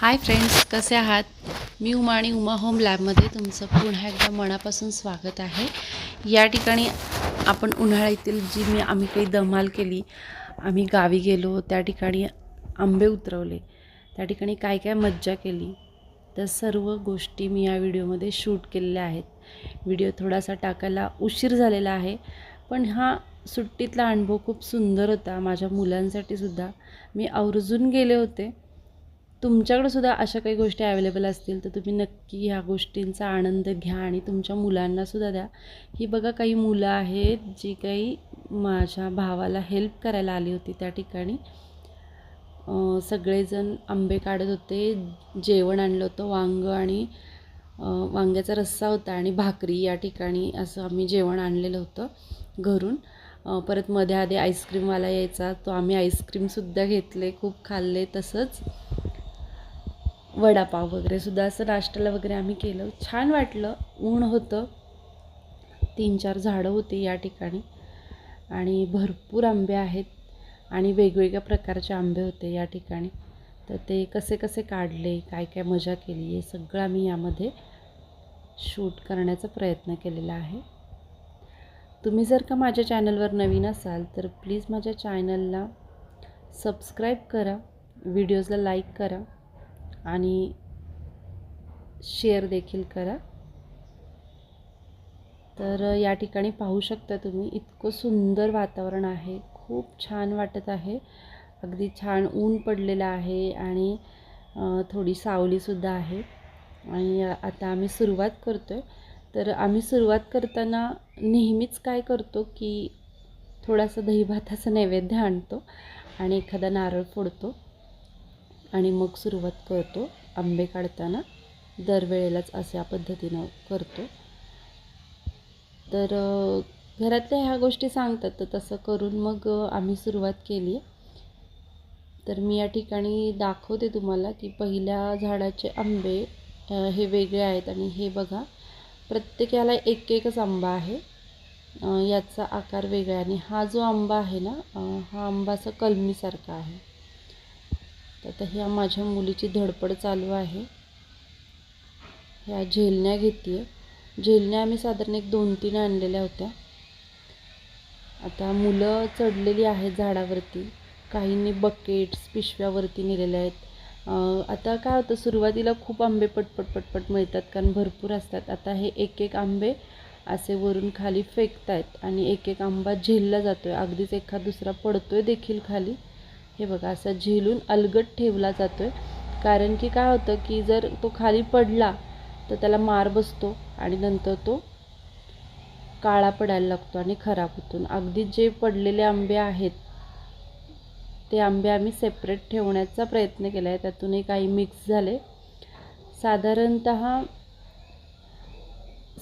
Hi friends कसे आहात? मी उमा आणि उमा होम लॅबमध्ये तुमचं पुन्हा एकदा मनापासून स्वागत आहे. या ठिकाणी आपण उन्हाळ्यातील जी मी आम्ही काही धमाल केली आम्ही गावी गेलो त्या ठिकाणी आंबे उतरवले त्या ठिकाणी काय काय मज्जा केली तर सर्व गोष्टी मी या व्हिडिओमध्ये शूट केलेल्या आहेत. व्हिडिओ थोडासा टाकायला उशीर झालेला आहे पण हा सुट्टीतला अनुभव खूप सुंदर होता. माझ्या मुलांसाठी सुद्धा मी आवर्जून गेले होते. तुमच्याकडे सुद्धा अशा काही गोष्टी अवेलेबल असतील तर तुम्ही नक्की ह्या गोष्टींचा आनंद घ्या आणि तुमच्या मुलांना सुद्धा द्या. ही बघा काही मुलं आहेत जी काही माझ्या भावाला हेल्प करायला आली होती त्या ठिकाणी. सगळेजण आंबे काढत होते जेवण आणलं होतं वांगं आणि वांग्याचा रस्सा होता आणि भाकरी या ठिकाणी असं आम्ही जेवण आणलेलं होतं घरून. परत मध्ये आधी आईस्क्रीमवाला यायचा तो आम्ही आईस्क्रीमसुद्धा घेतले खूप खाल्ले तसंच. वडापाव वगैरे सुद्धा असं नाश्त्याला वगैरे आम्ही केलं. छान वाटलं. ऊन होतं. तीन चार झाडं होती या ठिकाणी. आणि भरपूर आंबे आहेत. आणि वेगवेगळ्या प्रकारचे आंबे होते या ठिकाणी. तर ते कसे कसे काढले काय काय मजा केली हे सगळं आम्ही यामध्ये शूट करण्याचा प्रयत्न केलेला आहे. तुम्ही जर का माझ्या चॅनलवर नवीन असाल तर प्लीज माझ्या चॅनलला सबस्क्राईब करा. व्हिडिओजला लाईक करा. आणि शेअर देखील करा. तर या ठिकाणी पाहू शकता तुम्ही इतकं सुंदर वातावरण आहे. खूप छान वाटत आहे. अगदी छान ऊन पडलेलं आहे आणि थोडी सावलीसुद्धा आहे. आणि आता आम्ही सुरुवात करतो आहे तर आम्ही सुरुवात करताना नेहमीच काय करतो की थोडासा दहीभाताचा नैवेद्य आणतो आणि एखादा नारळ फोडतो. आणि मग सुरुवात करतो. आंबे काढताना दरवेळेलाच अशा पद्धतीनं करतो. तर घरातल्या ह्या गोष्टी सांगतात तर तसं करून मग आम्ही सुरुवात केली. तर मी या ठिकाणी दाखवते तुम्हाला की पहिल्या झाडाचे आंबे हे वेगळे आहेत आणि हे बघा प्रत्येकाला एक एकच आंबा आहे. याचा आकार वेगळा आणि हा जो आंबा आहे ना हा आंबा असा कलमीसारखा आहे. तर आता ह्या माझ्या मुलीची धडपड चालू आहे. ह्या झेलण्या घेते आहे झेलण्या आम्ही साधारण एक दोन तीन आणलेल्या होत्या. आता मुलं चढलेली आहेत झाडावरती. काहींनी बकेट्स पिशव्यावरती नेलेल्या आहेत. आता काय होतं सुरुवातीला खूप आंबे पटपट पटपट मिळतात कारण भरपूर असतात. आता हे एक एक आंबे असे वरून खाली फेकतायत आणि एक एक आंबा झेलला जातो आहे अगदीच एखाद दुसरा पडतो आहे देखील खाली. हे बघा असा झेलून अलगट ठेवला जातो आहे कारण की काय होतं की जर तो खाली पडला तर त्याला मार बसतो आणि नंतर तो काळा पडायला लागतो आणि खराब होतो. अगदी जे पडलेले आंबे आहेत ते आंबे आम्ही सेपरेट ठेवण्याचा प्रयत्न केला आहे त्यातूनही काही मिक्स झाले. साधारणत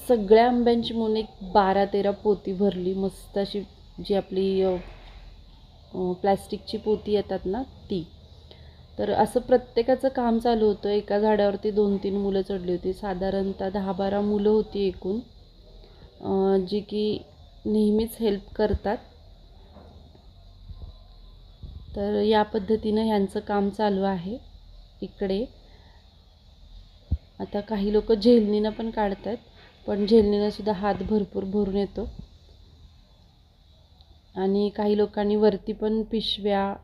सगळ्या आंब्यांची म्हणून एक बारा तेरा पोती भरली. मस्त अशी जी आपली प्लॅस्टिकची पोती येतात ना ती. तर असं प्रत्येकाचं काम चालू होतं. एका झाडावरती दोन तीन मुलं चढली होती. साधारणतः दहा बारा मुलं होती एकूण. जी की नेहमीच हेल्प करतात. तर या पद्धतीनं ह्यांचं काम चालू आहे इकडे. आता काही लोक झेलणीनं पण काढतात पण झेलणीनंसुद्धा हात भरपूर भरून येतो. आणि काही लोकांनी वरती पण पिशव्या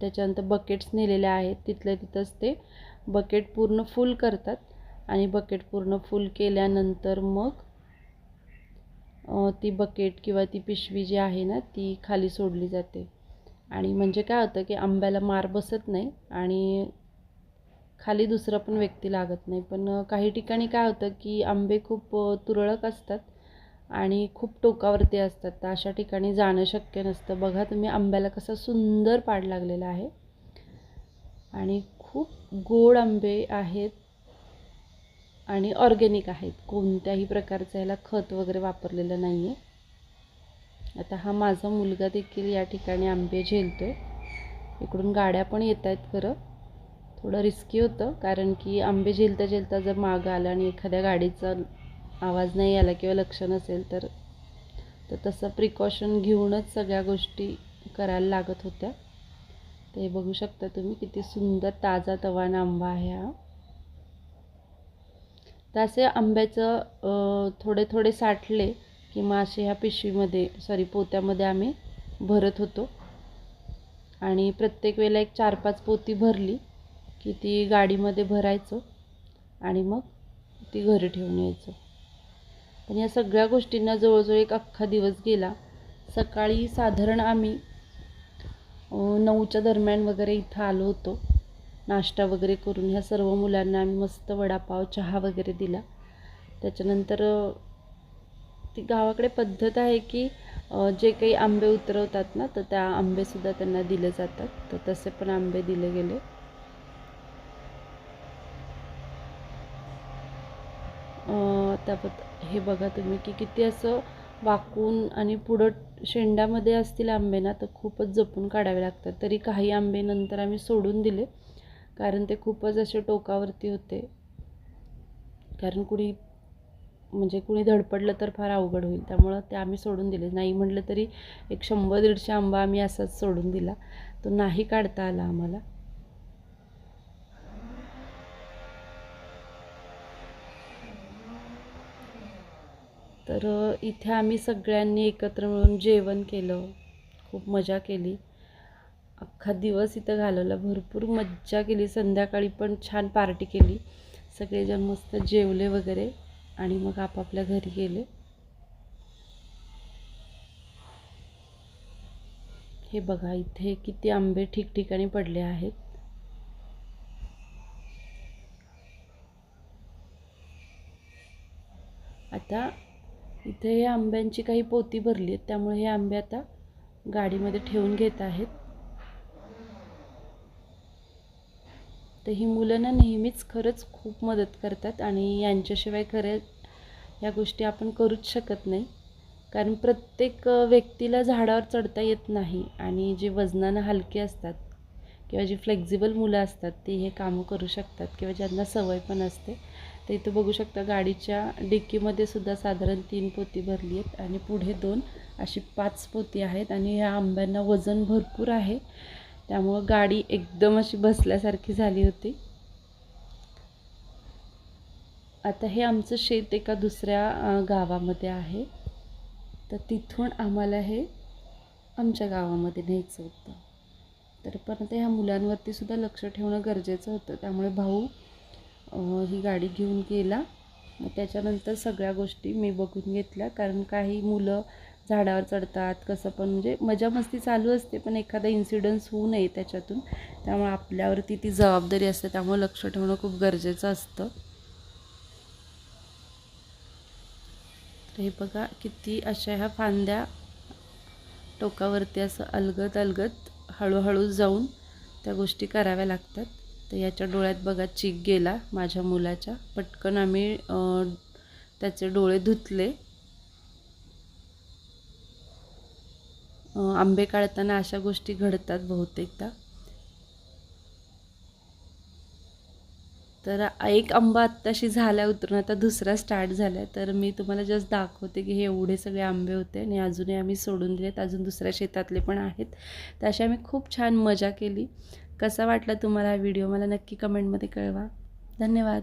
त्याच्यानंतर बकेट्स नेलेल्या आहेत. तिथल्या तिथंच ते बकेट पूर्ण फुल करतात. आणि बकेट पूर्ण फुल केल्यानंतर मग ती बकेट किंवा ती पिशवी जी आहे ना ती खाली सोडली जाते. आणि म्हणजे काय होतं की आंब्याला मार बसत नाही आणि खाली दुसरा पण व्यक्ती लागत नाही. पण काही ठिकाणी काय होतं की आंबे खूप तुरळक असतात. आणि खूप टोकावरती असतात. तर अशा ठिकाणी जाणं शक्य नसतं. बघा तुम्ही आंब्याला कसा सुंदर पाड लागलेला आहे. आणि खूप गोड आंबे आहेत आणि ऑर्गॅनिक आहेत. कोणत्याही प्रकारचं याला खत वगैरे वापरलेलं नाही आहे आता हा माझा मुलगा देखील या ठिकाणी आंबे झेलतो आहे इकडून गाड्या पण येत आहेत खरं. थोडं रिस्की होतं कारण की आंबे झेलता झेलता जर मागं आलं आणि एखाद्या गाडीचा आवाज नाही आला किंवा लक्ष नसेल तर तर तसं प्रिकॉशन घेऊनच सगळ्या गोष्टी करायला लागत होत्या. ते बघू शकता तुम्ही किती सुंदर ताजा तवाना आंबा आहे हा. तर असे आंब्याचं थोडे थोडे साठले की मग असे ह्या पिशवीमध्ये सॉरी पोत्यामध्ये आम्ही भरत होतो. आणि प्रत्येक वेळेला एक चार पाच पोती भरली की ती गाडीमध्ये भरायचं आणि मग ती घरी ठेवून यायचं. पण या सगळ्या गोष्टींना जवळजवळ एक अख्खा दिवस गेला. सकाळी साधारण आम्ही नऊच्या दरम्यान वगैरे इथं आलो होतो. नाश्ता वगैरे करून ह्या सर्व मुलांना आम्ही मस्त वडापाव चहा वगैरे दिला. त्याच्यानंतर ती गावाकडे पद्धत आहे की जे काही आंबे उतरवतात ना तर त्या आंबेसुद्धा त्यांना दिले जातात. तर तसे पण आंबे दिले गेले. अ, हे बघा तुम्ही की किती असं वाकून आणि पुढं शेंड्यामध्ये असतील आंबे ना तर खूपच जपून काढावे लागतात. तरी काही आंबे नंतर आम्ही सोडून दिले कारण ते खूपच असे टोकावरती होते. कारण कुणी म्हणजे कुणी धडपडलं तर फार अवघड होईल. त्यामुळं ते आम्ही सोडून दिले. नाही म्हटलं तरी एक शंभर दीडशे आंबा आम्ही असाच सोडून दिला. तो नाही काढता आला आम्हाला. तर इथे आम्ही सगळ्यांनी एकत्र मिळून जेवण केलं. खूप मजा केली. अख्खा दिवस इथं घालवला. भरपूर मज्जा केली. संध्याकाळी पण छान पार्टी केली. सगळेजण मस्त जेवले वगैरे आणि मग आपापल्या घरी गेले. हे बघा इथे किती आंबे ठिकठिकाणी पडले आहेत. आता इथे हे आंब्यांची काही पोती भरली आहेत त्यामुळे हे आंबे आता गाडीमध्ये ठेवून घेत आहेत. तर ही मुलं ना नेहमीच खरंच खूप मदत करतात आणि यांच्याशिवाय खरं या गोष्टी आपण करूच शकत नाही. कारण प्रत्येक व्यक्तीला झाडावर चढता येत नाही आणि जे वजनानं हलके असतात किंवा जी फ्लेक्झिबल मुलं असतात ती हे कामं करू शकतात किंवा ज्यांना सवय पण असते तर इथं बघू शकता गाडीच्या डिक्कीमध्ये सुद्धा साधारण तीन पोती भरली आहेत आणि पुढे दोन अशी पाच पोती आहेत आणि ह्या आंब्यांना वजन भरपूर आहे. त्यामुळं गाडी एकदम अशी बसल्यासारखी झाली होती. आता हे आमचं शेत एका दुसऱ्या गावामध्ये आहे. तर तिथून आम्हाला हे आमच्या गावामध्ये न्यायचं होतं. तर पण ह्या मुलांवरती सुद्धा लक्ष ठेवणं गरजेचं होतं. त्यामुळे भाऊ ही गाडी घेऊन गेला. मग त्याच्यानंतर सगळ्या गोष्टी मी बघून घेतल्या. कारण काही मुलं झाडावर चढतात कसं पण. म्हणजे मजा मस्ती चालू असते पण एखादा इन्सिडन्स होऊ नये त्याच्यातून. त्यामुळे आपल्यावरती ती जबाबदारी असते त्यामुळे लक्ष ठेवणं खूप गरजेचं असतं. तर हे बघा किती अशा ह्या फांद्या टोकावरती असं अलगत अलगत हळूहळू जाऊन त्या गोष्टी कराव्या लागतात. तर याच्या डोळ्यात बघा चीक गेला माझ्या मुलाच्या. पटकन आम्ही त्याचे डोळे धुतले. आंबे काढताना अशा गोष्टी घडतात बहुतेकदा. तर एक आंबा आत्ताशी झाला उतरून आता दुसरा स्टार्ट झाला आहे तर मी तुम्हाला जस्ट दाखवते की हे एवढे सगळे आंबे होते आणि अजूनही आम्ही सोडून दिलेत. अजून दुसऱ्या शेतातले पण आहेत. तर अशी आम्ही खूप छान मजा केली. कसा वाटला तुम्हाला व्हिडिओ? मला नक्की कमेंटमध्ये कळवा. धन्यवाद.